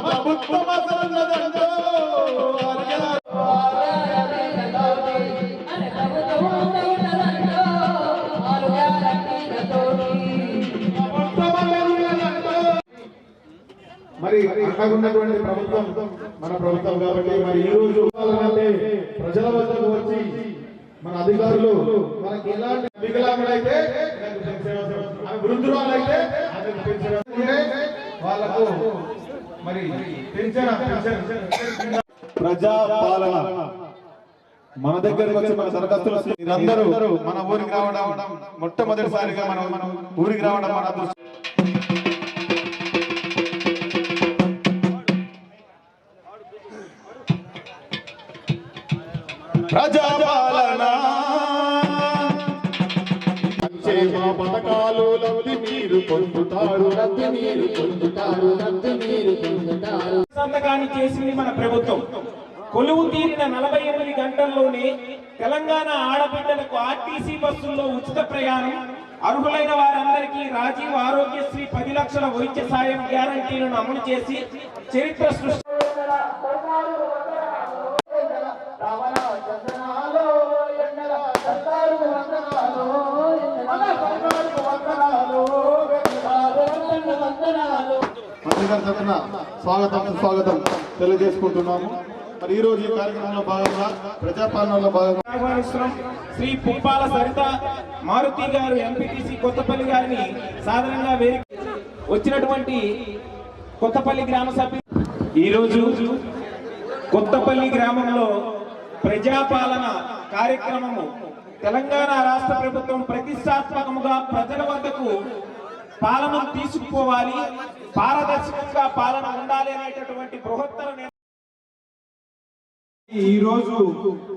ప్రభుత్వం అసలున్నదంటూ మరి అక్కడున్నటువంటి ప్రభుత్వం మన ప్రభుత్వం కాబట్టి మరి ఈ రోజు ప్రజల వద్దకు వచ్చి మన అధికారులు మనకి ఎలాంటి వికలాంగులైతే వృద్ధురాలైతే ఆమెకు పెన్షన్ వస్తుంది. వాళ్ళకు మరి పెన్షన్ పెన్షన్ ప్రజా పాలన. మన దగ్గరకు వచ్చి మన దరఖాస్తులు మీరందరూ మన ఊరికి రావడం మొట్టమొదటిసారిగా మనం మనం ఊరికి రావడం మన అదృష్టం. ప్రజాపాలన పొందుతారు సంతకాన్ని చేసింది మన ప్రభుత్వం. కొలువు తీరిన నలభై ఎనిమిది గంటల్లోనే తెలంగాణ ఆడబిడ్డలకు ఆర్టీసీ బస్సుల్లో ఉచిత ప్రయాణం అర్హులైన వారందరికీ రాజీవ్ ఆరోగ్యశ్రీ పది లక్షల వైద్య సాయం గ్యారంటీలను అమలు చేసి చరిత్ర సృష్టి మంత్రిగారి తరఫున స్వాగతం సుస్వాగతం తెలియజేసుకుంటున్నాము. మరి ఈ రోజు ఈ కార్యక్రమంలో భాగంగా ప్రజాపాలనలో భాగంగా ఆహ్వానిస్తున్నాం శ్రీ పుప్పాల సరిత మారుతి గారు ఎంపీటీసీ కొత్తపల్లి గారిని సాధారణంగా వేరే వచ్చినటువంటి కొత్తపల్లి గ్రామ సభ్యులు. ఈరోజు కొత్తపల్లి గ్రామంలో ప్రజాపాలన కార్యక్రమము తెలంగాణ రాష్ట్ర ప్రభుత్వం ప్రతిష్టాత్మకముగా ప్రజల వద్దకు పాలన తీసుకుపోవాలి. పారదర్శకంగా పాలన ఉండాలి అనేటటువంటి బృహత్తర ఈ రోజు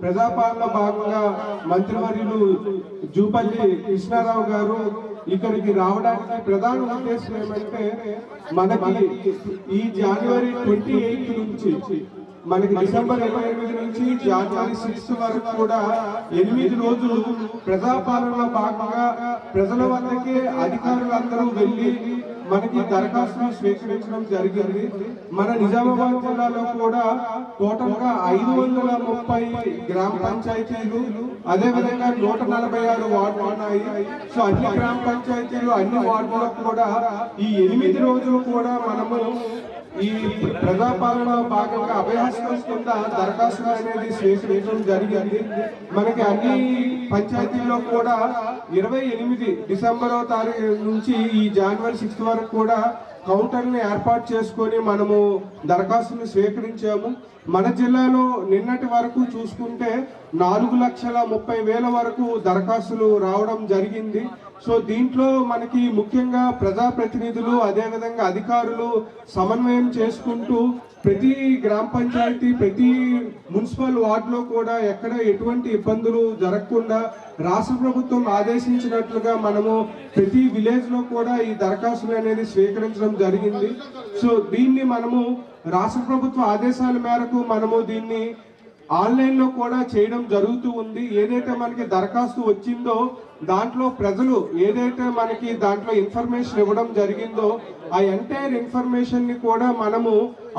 ప్రజాపాలన భాగంగా మంత్రివర్యులు జూపల్లి కృష్ణారావు గారు ఇక్కడికి రావడానికి ప్రధాన ఉద్దేశం ఏమంటే మనకి ఈ జనవరి ట్వంటీ ఎయిత్ నుంచి మనకి డిసెంబర్ ఇరవై ఎనిమిది నుంచి జనవరి సిక్స్త్ వరకు కూడా ఎనిమిది రోజులు ప్రజాపాలనలో భాగంగా ప్రజల వద్దకే అధికారులందరూ వెళ్ళి మనకి దరఖాస్తులు స్వీకరించడం జరిగింది. మన నిజామాబాద్ జిల్లాలో కూడా టోటల్గా ఐదు వందల ముప్పై గ్రామ పంచాయతీలు అదే విధంగా నూట నలభై ఆరు వార్డులు ఉన్నాయి. సో అన్ని గ్రామ పంచాయతీలు అన్ని వార్డులకు కూడా ఈ ఎనిమిది రోజులు కూడా మనము ఈ ప్రజాపాలన భాగంగా అభయహస్తం కింద దరఖాస్తు అనేది స్వీకరించడం జరిగింది. మనకి అన్ని పంచాయతీల్లో కూడా ఇరవై ఎనిమిది డిసెంబర్ తారీఖు నుంచి ఈ జనవరి సిక్స్త్ వరకు కూడా కౌంటర్ని ఏర్పాటు చేసుకొని మనము దరఖాస్తులు స్వీకరించాము. మన జిల్లాలో నిన్నటి వరకు చూసుకుంటే నాలుగు లక్షల ముప్పై వేల వరకు దరఖాస్తులు రావడం జరిగింది. సో దీంట్లో మనకి ముఖ్యంగా ప్రజాప్రతినిధులు అదేవిధంగా అధికారులు సమన్వయం చేసుకుంటూ ప్రతి గ్రామ పంచాయతీ ప్రతి మున్సిపల్ వార్డులో కూడా ఎక్కడ ఎటువంటి ఇబ్బందులు జరగకుండా రాష్ట్ర ప్రభుత్వం ఆదేశించినట్లుగా మనము ప్రతి విలేజ్లో కూడా ఈ దరఖాస్తులు అనేది స్వీకరించడం జరిగింది. సో దీన్ని మనము రాష్ట్ర ప్రభుత్వ ఆదేశాల మేరకు మనము దీన్ని ఆన్లైన్లో కూడా చేయడం జరుగుతూ ఉంది. ఏదైతే మనకి దరఖాస్తు వచ్చిందో దాంట్లో ప్రజలు ఏదైతే మనకి దాంట్లో ఇన్ఫర్మేషన్ ఇవ్వడం జరిగిందో ఆ ఎంటైర్ ఇన్ఫర్మేషన్ని కూడా మనము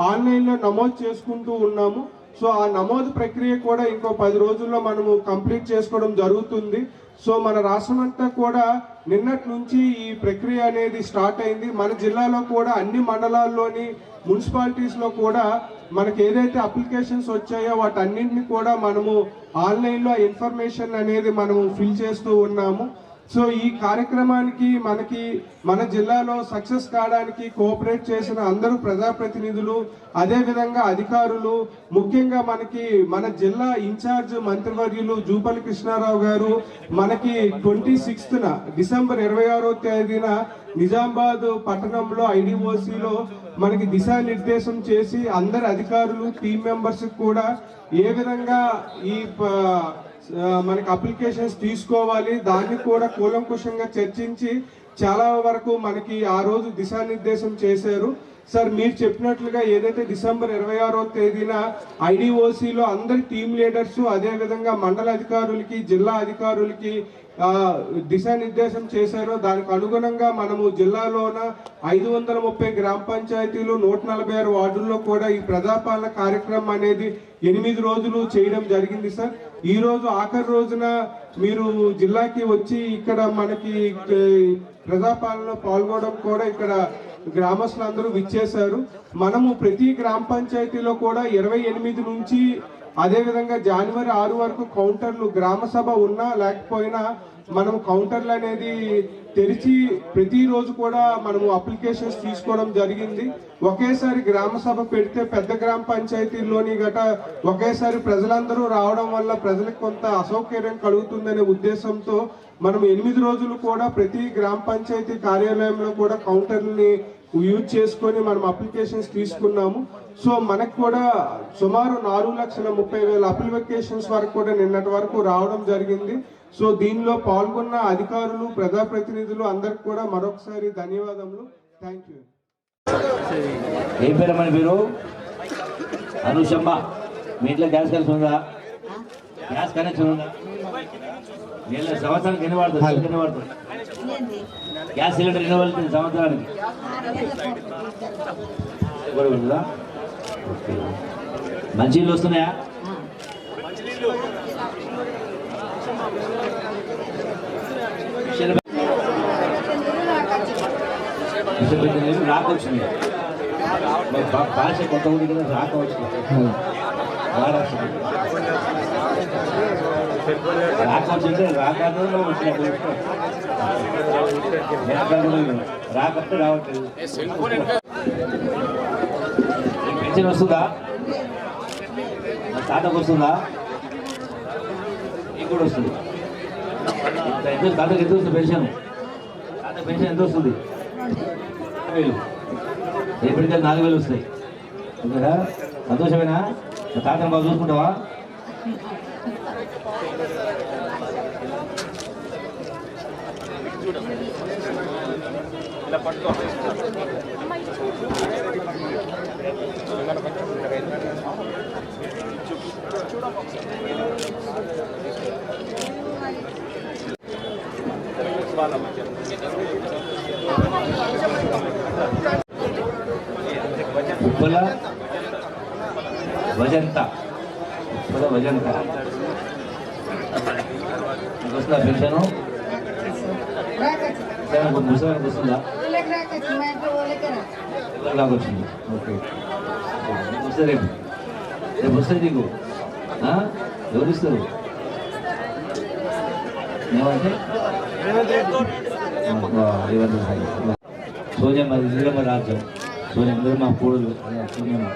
ఆన్లైన్లో నమోదు చేసుకుంటూ ఉన్నాము. సో ఆ నమోదు ప్రక్రియ కూడా ఇంకో పది రోజుల్లో మనము కంప్లీట్ చేసుకోవడం జరుగుతుంది. సో మన రాష్ట్రం అంతా కూడా నిన్నటి నుంచి ఈ ప్రక్రియ అనేది స్టార్ట్ అయింది. మన జిల్లాలో కూడా అన్ని మండలాల్లోని మున్సిపాలిటీస్లో కూడా మనకి ఏదైతే అప్లికేషన్స్ వచ్చాయో వాటన్నింటిని కూడా మనము ఆన్లైన్లో ఇన్ఫర్మేషన్ అనేది మనము ఫిల్ చేస్తూ ఉన్నాము. సో ఈ కార్యక్రమానికి మనకి మన జిల్లాలో సక్సెస్ కావడానికి కోఆపరేట్ చేసిన అందరూ ప్రజాప్రతినిధులు అదే విధంగా అధికారులు ముఖ్యంగా మనకి మన జిల్లా ఇన్ఛార్జ్ మంత్రివర్యులు జూపల్లి కృష్ణారావు గారు మనకి ట్వంటీ సిక్స్త్న డిసెంబర్ ఇరవై ఆరో తేదీన నిజామాబాద్ పట్టణంలో ఐడిఓసిలో మనకి దిశానిర్దేశం చేసి అందరి అధికారులు టీం మెంబర్స్ కూడా ఏ విధంగా ఈ ప- మనకి అప్లికేషన్స్ తీసుకోవాలి. దాన్ని కూడా కూలంకుషంగా చర్చించి చాలా వరకు మనకి ఆ రోజు దిశానిర్దేశం చేశారు. సార్ మీరు చెప్పినట్లుగా ఏదైతే డిసెంబర్ ఇరవై ఆరో తేదీన ఐడిఓసీలో అందరి టీమ్ లీడర్స్ అదేవిధంగా మండల అధికారులకి జిల్లా అధికారులకి దిశానిర్దేశం చేశారో దానికి అనుగుణంగా మనము జిల్లాలోన ఐదు వందల ముప్పై గ్రామ పంచాయతీలు నూట నలభై ఆరు వార్డుల్లో కూడా ఈ ప్రజాపాలన కార్యక్రమం అనేది ఎనిమిది రోజులు చేయడం జరిగింది సార్. ఈరోజు ఆఖరి రోజున మీరు జిల్లాకి వచ్చి ఇక్కడ మనకి ఏ, ప్రజాపాలనలో పాల్గొనడం కూడా ఇక్కడ గ్రామస్తులందరూ విచ్చేశారు. మనము ప్రతి గ్రామ పంచాయతీలో కూడా ఇరవై ఎనిమిది నుంచి అదే విధంగా జనవరి ఆరు వరకు కౌంటర్లు గ్రామ సభ ఉన్నా లేకపోయినా మనం కౌంటర్లు అనేది తెరిచి ప్రతిరోజు కూడా మనము అప్లికేషన్స్ తీసుకోవడం జరిగింది. ఒకేసారి గ్రామ సభ పెడితే పెద్ద గ్రామ పంచాయతీల్లోని గట ఒకేసారి ప్రజలందరూ రావడం వల్ల ప్రజలకు కొంత అసౌకర్యం కలుగుతుందనే ఉద్దేశంతో మనం ఎనిమిది రోజులు కూడా ప్రతి గ్రామ పంచాయతీ కార్యాలయంలో కూడా కౌంటర్ని యూజ్ చేసుకొని మనం అప్లికేషన్స్ తీసుకున్నాము. సో మనకు కూడా సుమారు నాలుగు లక్షల ముప్పై వేల అప్లికేషన్స్ వరకు కూడా నిన్నటి వరకు రావడం జరిగింది. సో దీనిలో పాల్గొన్న అధికారులు ప్రజాప్రతినిధులు అందరికి కూడా మరొకసారి ధన్యవాదములు. థ్యాంక్ యూ ఏం పేరు మన పేరు అనుషమ్మ. మీ ఇంట్లో గ్యాస్ కనెక్షన్ ఉందా? గ్యాస్ కనెక్షన్ ఉందా? నీళ్ళ సంవత్సరానికి ఎన్ని వాడుతుంది ఎన్ని వాడుతుంది గ్యాస్ సిలిండర్ ఎన్ని వాడుతుంది సంవత్సరానికి. మంచి నీళ్ళు వస్తున్నాయా? విషయాలు భాష కొత్త ఉంది కదా రాక మహారాష్ట్ర రాక వచ్చింది రాకాదు వచ్చినట్టు రాకపోతే రావట్లేదు పెన్షన్ వస్తుందా తాతకు వస్తుందా కూడా వస్తుంది. ఇంత ఎంత తాతకు ఎంత వస్తుంది పెన్షన్? తాత పెన్షన్ ఎంత వస్తుంది? వేలు. రేపటికి నాలుగు వేలు వస్తాయి. ఓకేనా? సంతోషమేనా? తాతను బాగా చూసుకుంటావా? ఉప్పల వజంత ఉప్పల వజంత వస్తుందా పెన్షను ముసలానికి వస్తుందా నాకు ఓకే. వస్తే రేపు రేపు వస్తే నీకు ఆ? ఎవరు ఇస్తారు ఏమంటే సోనియమ్మ ఇందిరమ్మ రాజ్యం సోనియమ్మ ఇందిరమ్మ కూడలు సోనియమ్మ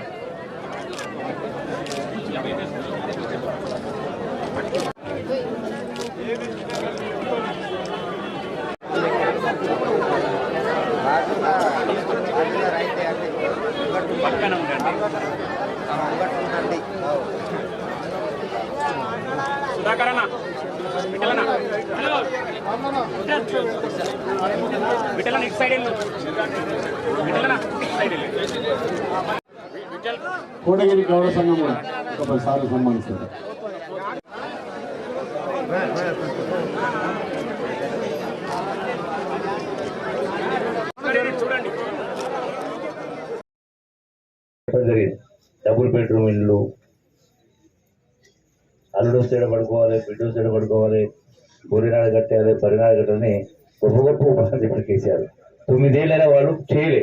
సంఘం కూడా ఒక పది సార్లు సన్మానిస్తారు. డబుల్ బెడ్రూమ్ ఇల్లు. అల్లుడు వస్తే పడుకోవాలి బిడ్డు వస్తే పడుకోవాలి గొర్రెనాడు కట్టాలి పరినాడు కట్టాలని గొప్ప గొప్ప ఉపన్యాసం ఇప్పుడు కేసీఆర్ తొమ్మిదేళ్ళైనా వాళ్ళు చేయలే.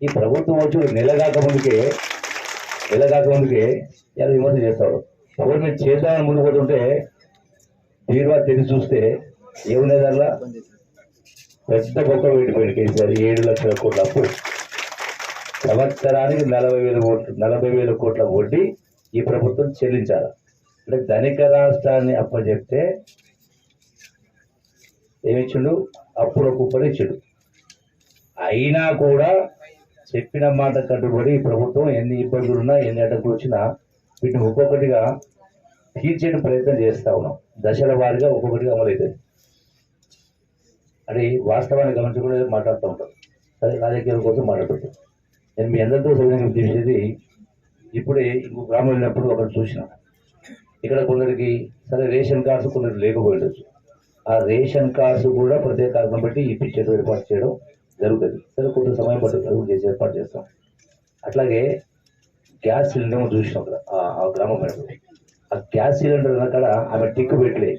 ఈ ప్రభుత్వం వచ్చి నెల కాకముందుకే ఇలా కాకముందుకే ఇలా విమర్శ చేస్తాడు. ఎవరు మీరు చేద్దామని ముందు పోతుంటే బీరువా తెరిచి చూస్తే ఏమున్నాయి దానిలో పెద్ద గొప్ప పెట్టిపోయింది కేసీఆర్ ఏడు లక్షల కోట్ల అప్పు. సంవత్సరానికి నలభై వేల కోట్లు నలభై వేల కోట్ల వడ్డీ ఈ ప్రభుత్వం చెల్లించాలి. అంటే ధనిక రాష్ట్రాన్ని అప్పచెప్తే ఏమిచ్చుడు అప్పుడు కుప్పని ఇచ్చుడు. అయినా కూడా చెప్పిన మాట కట్టుబడి ప్రభుత్వం ఎన్ని ఇబ్బందులు ఉన్నా ఎన్ని అడ్డంకులు వచ్చినా వీటిని ఒక్కొక్కటిగా తీర్చే ప్రయత్నం చేస్తా ఉన్నాం. దశల వారీగా ఒక్కొక్కటిగా అమలవుతుంది అది వాస్తవాన్ని గమనించకుండా కూడా మాట్లాడుతూ ఉంటాం. అదే రాజకీయాల కోసం మాట్లాడుతుంటాం నేను మీ అందరితో సవినంగా చేసేది ఇప్పుడే ఇంకో గ్రామం వెళ్ళినప్పుడు ఒకటి చూసిన. ఇక్కడ కొందరికి సరే రేషన్ కార్డ్స్ కొందరికి లేకపోయిండొచ్చు ఆ రేషన్ కార్డ్స్ కూడా ప్రత్యేక కారణం బట్టి ఇప్పించేది ఏర్పాటు చేయడం జరుగుతుంది. సరే కొంత సమయం పడుతుంది కూడా చేసి ఏర్పాటు చేస్తాం. అట్లాగే గ్యాస్ సిలిండర్ చూసినాం అక్కడ ఆ- గ్రామం మేడం ఆ గ్యాస్ సిలిండర్ అక్కడ ఆమె టిక్కు పెట్టలేదు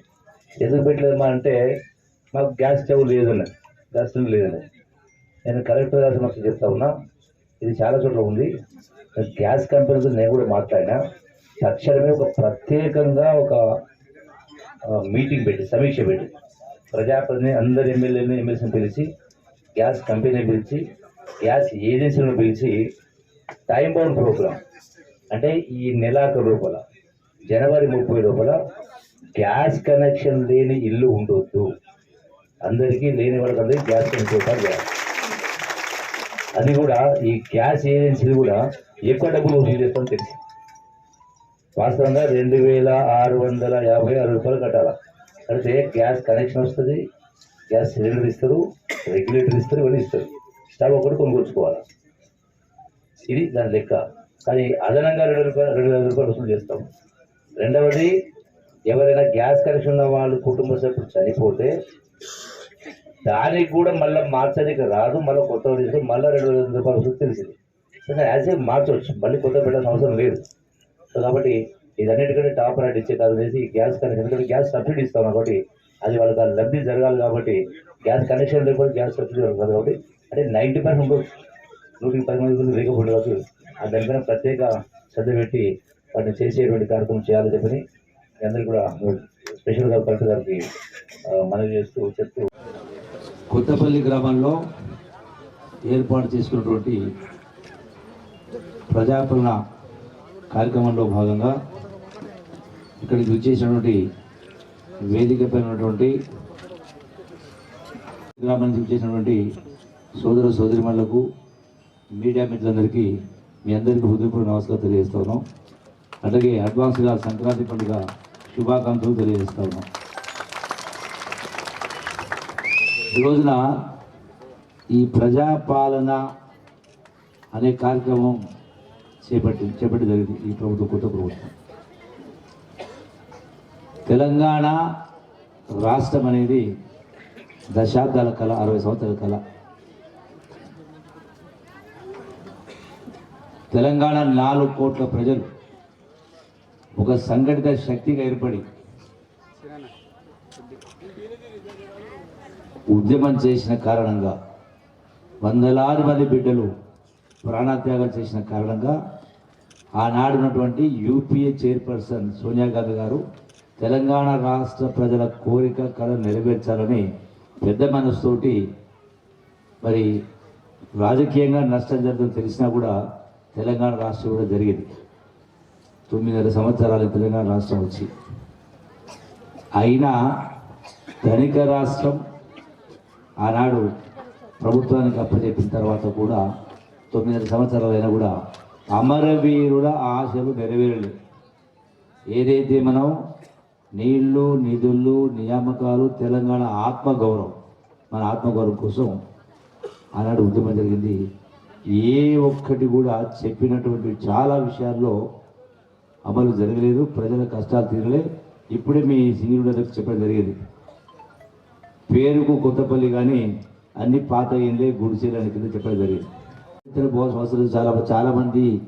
ఎందుకు పెట్టలేదమ్మా అంటే మాకు గ్యాస్ స్టవ్ లేదన్నది గ్యాస్ సిలిండర్ లేదన్నది నేను కలెక్టర్ గారి సమస్య చెప్తా ఉన్నా ఇది చాలా చోట్ల ఉంది. గ్యాస్ కంపెనీతో నేను కూడా మాట్లాడినా. తక్షణమే ఒక ప్రత్యేకంగా ఒక మీటింగ్ పెట్టి సమీక్ష పెట్టి. ప్రజాప్రతిని అందరు ఎమ్మెల్యేని ఎమ్మెల్సీని పిలిచి గ్యాస్ కంపెనీని పిలిచి గ్యాస్ ఏజెన్సీలను పిలిచి టైం బౌండ్ ప్రోగ్రామ్ అంటే ఈ నెలాఖరు లోపల జనవరి ముప్పై లోపల గ్యాస్ కనెక్షన్ లేని ఇల్లు ఉండొద్దు. అందరికీ లేని వాళ్ళకందరికీ గ్యాస్ కనెక్షన్ చేయాలి అది కూడా ఈ గ్యాస్ ఏజెన్సీలు కూడా ఎక్కువ డబ్బులు వసూలు చేస్తామని తెలిసి వాస్తవంగా రెండు వేల ఆరు వందల యాభై ఆరు రూపాయలు కట్టాలి? కడితే గ్యాస్ కనెక్షన్ వస్తుంది గ్యాస్ సిలిండర్ ఇస్తారు రెగ్యులేటర్ ఇస్తారు ఇవన్నీ ఇస్తారు? స్టాక్ ఒకటి కొనుక్కొచ్చుకోవాలి ఇది దాని లెక్క. కానీ అదనంగా రెండు రూపాయలు రెండు వేల రూపాయలు వసూలు చేస్తాం. రెండవది ఎవరైనా గ్యాస్ కనెక్షన్ ఉన్న వాళ్ళు కుటుంబ సభ్యులు చనిపోతే దానికి కూడా మళ్ళీ మార్చడానికి రాదు మళ్ళీ కొత్త తీసుకొని మళ్ళీ రెండు వేల రూపాయలు వస్తుంది తెలిసింది. యాజ్ ఏ మార్చవచ్చు మళ్ళీ కొత్త పెట్టాల్సిన అవసరం లేదు. సో కాబట్టి ఇదన్నిటికంటే టాప్ రేట్ ఇచ్చే కాదు అనేసి గ్యాస్ కనెక్షన్ ఎందుకంటే గ్యాస్ సబ్సిడీ ఇస్తాం కాబట్టి అది వాళ్ళకి దాని లబ్ధి జరగాలి కాబట్టి గ్యాస్ కనెక్షన్ లేకపోతే గ్యాస్ సబ్సిడీ జరగదు కాబట్టి అంటే నైంటీ పర్సెంట్ ఉండొచ్చు నూటికి పది మంది మంది లేకపోతే కాబట్టి ఆ దానిపైన ప్రత్యేక శ్రద్ధ పెట్టి వాటిని చేసేటువంటి కార్యక్రమం చేయాలని చెప్పని అందరూ అందరికీ కూడా స్పెషల్గా కలెక్టర్ గారికి మనవి చేస్తూ చెప్తూ కొత్తపల్లి గ్రామంలో ఏర్పాటు చేసుకున్నటువంటి ప్రజాపాలన కార్యక్రమంలో భాగంగా ఇక్కడికి వచ్చేసినటువంటి వేదికపై ఉన్నటువంటి గ్రామానికి చేసినటువంటి సోదర సోదరిమణులకు మీడియా మిత్రులందరికీ మీ అందరికీ హృదయపూర్వక నమస్కారం తెలియజేస్తా ఉన్నాం అలాగే అడ్వాన్స్గా సంక్రాంతి పండుగ శుభాకాంక్షలు తెలియజేస్తా ఉన్నాం. ఈ రోజున ఈ ప్రజాపాలన అనే కార్యక్రమం చేపట్టి చేపట్టి జరిగింది ఈ ప్రభుత్వం కొత్త ప్రభుత్వం. తెలంగాణ రాష్ట్రం అనేది దశాబ్దాల కళ అరవై సంవత్సరాల కళ. తెలంగాణ నాలుగు కోట్ల ప్రజలు ఒక సంఘటిత శక్తిగా ఏర్పడి ఉద్యమం చేసిన కారణంగా వందలాది మంది బిడ్డలు ప్రాణత్యాగం చేసిన కారణంగా ఆనాడున్నటువంటి యూపీఏ చైర్పర్సన్ సోనియా గాంధీ గారు తెలంగాణ రాష్ట్ర ప్రజల కోరిక కళ నెరవేర్చాలని పెద్ద మనసుతోటి మరి రాజకీయంగా నష్టం జరుగుతుందని తెలిసినా కూడా తెలంగాణ రాష్ట్రం కూడా జరిగింది. తొమ్మిదిన్నర సంవత్సరాలు తెలంగాణ రాష్ట్రం వచ్చి. అయినా ధనిక రాష్ట్రం ఆనాడు ప్రభుత్వానికి అప్పచెప్పిన తర్వాత కూడా తొమ్మిది సంవత్సరాలైనా కూడా అమరవీరుల ఆశలు నెరవేరలేదు. ఏదైతే మనం నీళ్ళు నిధులు నియామకాలు తెలంగాణ ఆత్మగౌరవం. మన ఆత్మగౌరవం కోసం ఆనాడు ఉద్యమం జరిగింది. ఏ ఒక్కటి కూడా చెప్పినటువంటి చాలా విషయాల్లో అమలు జరగలేదు ప్రజల కష్టాలు తీరలే. ఇప్పుడే మీ సీనియర్ చెప్పడం జరిగింది. పేరుకు కొత్తపల్లి కానీ అన్ని పాత ఇండ్లే గుడిసెలు కింద చెప్పడం జరిగింది. ఇతర బోస్ అవసరం చాలా చాలామంది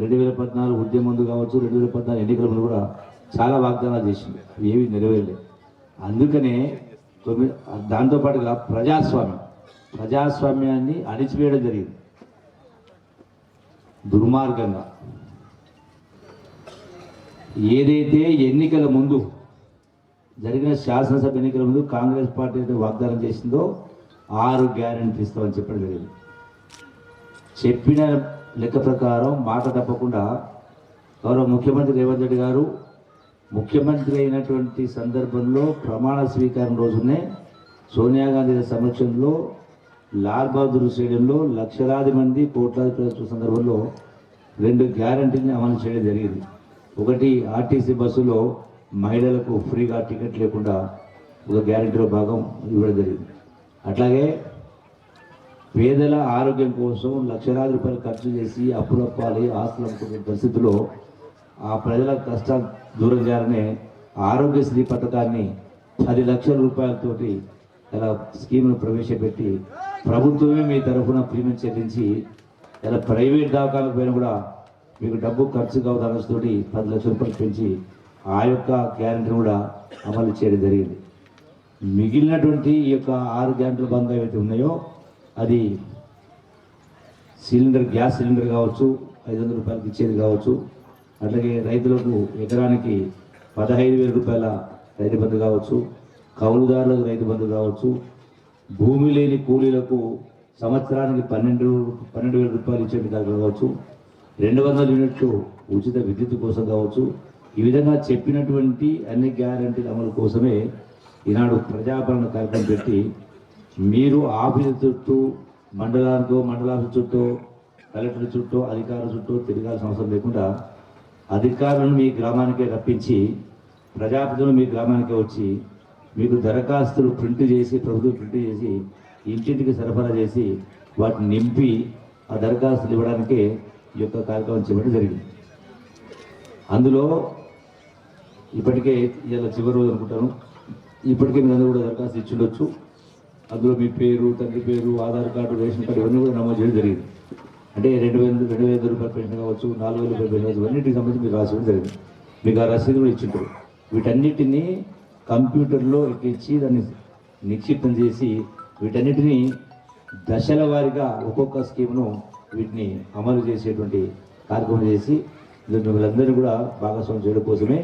రెండు వేల పద్నాలుగు ఉద్యమం ముందు కావచ్చు రెండు వేల పద్నాలుగు ఎన్నికల ముందు కూడా చాలా వాగ్దానాలు చేసింది. ఏవి నెరవేరలేదు అందుకనే తొమ్మిది దాంతోపాటుగా ప్రజాస్వామ్యం. ప్రజాస్వామ్యాన్ని అణిచివేయడం జరిగింది. దుర్మార్గంగా. ఏదైతే ఎన్నికల ముందు జరిగిన శాసనసభ ఎన్నికల ముందు కాంగ్రెస్ పార్టీ అయితే వాగ్దానం చేసిందో ఆరు గ్యారెంటీ ఇస్తామని చెప్పడం జరిగింది. చెప్పిన లెక్క ప్రకారం మాట తప్పకుండా గౌరవ ముఖ్యమంత్రి రేవంత్ రెడ్డి గారు ముఖ్యమంత్రి అయినటువంటి సందర్భంలో ప్రమాణ స్వీకారం రోజునే సోనియా గాంధీ సమక్షంలో లాల్ బహదూర్ స్టేడియంలో లక్షలాది మంది కోట్లాది ప్రజల సందర్భంలో రెండు గ్యారంటీని అమలు చేయడం జరిగింది. ఒకటి ఆర్టీసీ బస్సులో మహిళలకు ఫ్రీగా టికెట్ లేకుండా ఒక గ్యారంటీలో భాగం ఇవ్వడం జరిగింది. అట్లాగే పేదల ఆరోగ్యం కోసం లక్షలాది రూపాయలు ఖర్చు చేసి అప్పులప్పాలి ఆస్తులు అమ్ముకునే పరిస్థితిలో ఆ ప్రజల కష్టాలు దూరం చేయాలనే ఆరోగ్యశ్రీ పథకాన్ని పది లక్షల రూపాయలతోటి ఇలా స్కీమ్ను ప్రవేశపెట్టి ప్రభుత్వమే మీ తరఫున ప్రీమియం చెల్లించి ఇలా ప్రైవేట్ దాఖలకు పోయినా కూడా మీకు డబ్బు ఖర్చు కావు పది లక్షల రూపాయలు పెంచి ఆ యొక్క గ్యారెంటీ కూడా అమలు చేయడం జరిగింది. మిగిలినటువంటి ఈ యొక్క ఆరు గ్యారెంటీల బంధం ఏవైతే ఉన్నాయో అది సిలిండర్ గ్యాస్ సిలిండర్ కావచ్చు ఐదు వందల రూపాయలకి ఇచ్చేది కావచ్చు అట్లాగే రైతులకు ఎకరానికి పదహైదు వేల రూపాయల రైతు బంధు కావచ్చు కౌలుదారులకు రైతు బంధు కావచ్చు భూమి లేని కూలీలకు సంవత్సరానికి పన్నెండు పన్నెండు వేల రూపాయలు ఇచ్చేది కావచ్చు రెండు వందల యూనిట్లు ఉచిత విద్యుత్ కోసం కావచ్చు. ఈ విధంగా చెప్పినటువంటి అన్ని గ్యారంటీల అమలు కోసమే ఈనాడు ప్రజాపాలన కార్యక్రమం పెట్టి మీరు ఆఫీసు చుట్టూ మండలానికో మండలాఫీసు చుట్టూ కలెక్టర్ చుట్టూ అధికారుల చుట్టూ తిరగాల్సిన అవసరం లేకుండా అధికారులను మీ గ్రామానికే రప్పించి ప్రజాప్రతినిధులు మీ గ్రామానికే వచ్చి మీకు దరఖాస్తులు ప్రింట్ చేసి ప్రభుత్వం ప్రింట్ చేసి ఇంటింటికి సరఫరా చేసి వాటిని నింపి ఆ దరఖాస్తులు ఇవ్వడానికే ఈ యొక్క కార్యక్రమం చేయడం జరిగింది. అందులో ఇప్పటికే ఇలా చివరి రోజు అనుకుంటాను. ఇప్పటికే మీరు అందరూ కూడా దరఖాస్తు ఇచ్చి ఉండొచ్చు. అందులో మీ పేరు తండ్రి పేరు ఆధార్ కార్డు రేషన్ కార్డు ఇవన్నీ కూడా నమోదు చేయడం జరిగింది. అంటే రెండు వేలు రెండు వేల రూపాయల పెన్షన్ కావచ్చు నాలుగు వేల రూపాయల పెన్షన్ కావచ్చు ఇవన్నిటికి సంబంధించి మీకు రాసి జరిగింది. మీకు ఆ రసీదు కూడా ఇచ్చింటారు. వీటన్నిటిని కంప్యూటర్లో ఎక్కించి దాన్ని నిక్షిప్తం చేసి వీటన్నిటిని దశల వారీగా ఒక్కొక్క స్కీమ్ను వీటిని అమలు చేసేటువంటి కార్యక్రమం చేసి ఇందులో కూడా భాగస్వామ్యం చేయడం కోసమే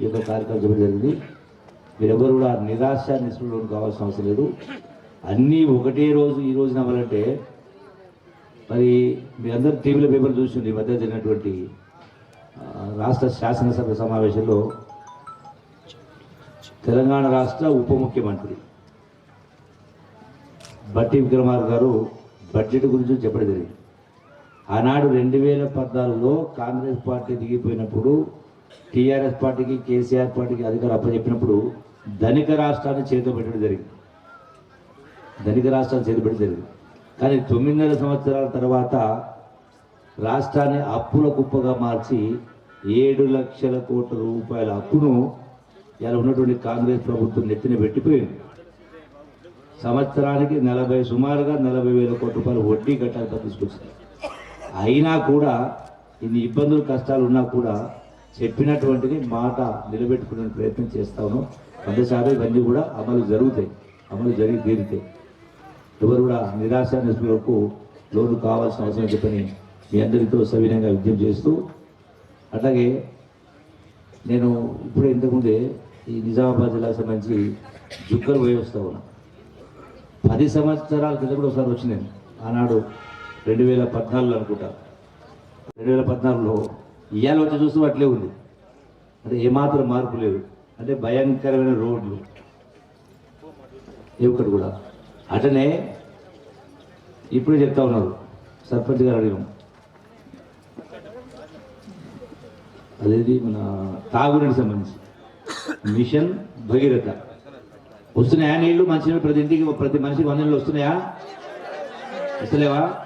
ఈ యొక్క కార్యక్రమం చేయడం జరిగింది. మీరెవరు కూడా నిరాశ నిస్పృహలు కావాల్సిన అవసరం లేదు. అన్నీ ఒకటే రోజు ఈ రోజున అవ్వాలంటే మరి మీ అందరు టీవీలో పేపర్ చూసింది ఈ మధ్య జరిగినటువంటి రాష్ట్ర శాసనసభ సమావేశంలో తెలంగాణ రాష్ట్ర ఉప ముఖ్యమంత్రి బట్టి విక్రమార్ గారు బడ్జెట్ గురించి చెప్పడం జరిగింది. ఆనాడు రెండు వేల పద్నాలుగులో కాంగ్రెస్ పార్టీ దిగిపోయినప్పుడు టీఆర్ఎస్ పార్టీకి కేసీఆర్ పార్టీకి అధికారం అప్పచెప్పినప్పుడు ధనిక రాష్ట్రాన్ని చేతిలో పెట్టడం జరిగింది. ధనిక రాష్ట్రాన్ని చేతిలో పెట్టడం జరిగింది. కానీ తొమ్మిదిన్నర సంవత్సరాల తర్వాత రాష్ట్రాన్ని అప్పుల కుప్పగా మార్చి ఏడు లక్షల కోట్ల రూపాయల అప్పును ఇలా ఉన్నటువంటి కాంగ్రెస్ ప్రభుత్వం నెత్తిన పెట్టిపోయింది. సంవత్సరానికి నలభై సుమారుగా నలభై వేల కోట్ల రూపాయలు వడ్డీ కట్టాలి తీసుకొచ్చింది. అయినా కూడా ఇన్ని ఇబ్బందులు కష్టాలు ఉన్నా కూడా చెప్పినటువంటిది మాట నిలబెట్టుకునే ప్రయత్నం చేస్తాను వంద ఇవన్నీ కూడా అమలు జరుగుతాయి. అమలు జరిగి తీరుతాయి ఎవరు కూడా నిరాశ నిస్పృహకు లోను కావాల్సిన అవసరం చెప్పని మీ అందరితో సవినయంగా విజ్ఞప్తి చేస్తూ అట్లాగే నేను ఇప్పుడే ఇంతకుముందే ఈ నిజామాబాద్ జిల్లాకు సంబంధించి జుక్కలు పోయి వస్తా ఉన్నా. పది సంవత్సరాల కింద కూడా ఒకసారి వచ్చి నేను. ఆనాడు రెండు వేల పద్నాలుగులో అనుకుంటా. రెండు వేల పద్నాలుగులో ఇవాళ వచ్చి చూస్తూ అట్లే ఉంది. అంటే ఏమాత్రం మార్పు లేదు. అంటే భయంకరమైన రోడ్లు. ఏ ఒక్కటి కూడా. అటనే ఇప్పుడే చెప్తా ఉన్నారు సర్పంచ్ గారు అడిగాం. అదేది మన తాగునీటికి సంబంధించి. మిషన్ భగీరథ. వస్తున్నాయా నీళ్ళు? మంచి ప్రతి ఇంటికి ప్రతి మనిషికి వంద నీళ్ళు వస్తున్నాయా? వస్తలేవా?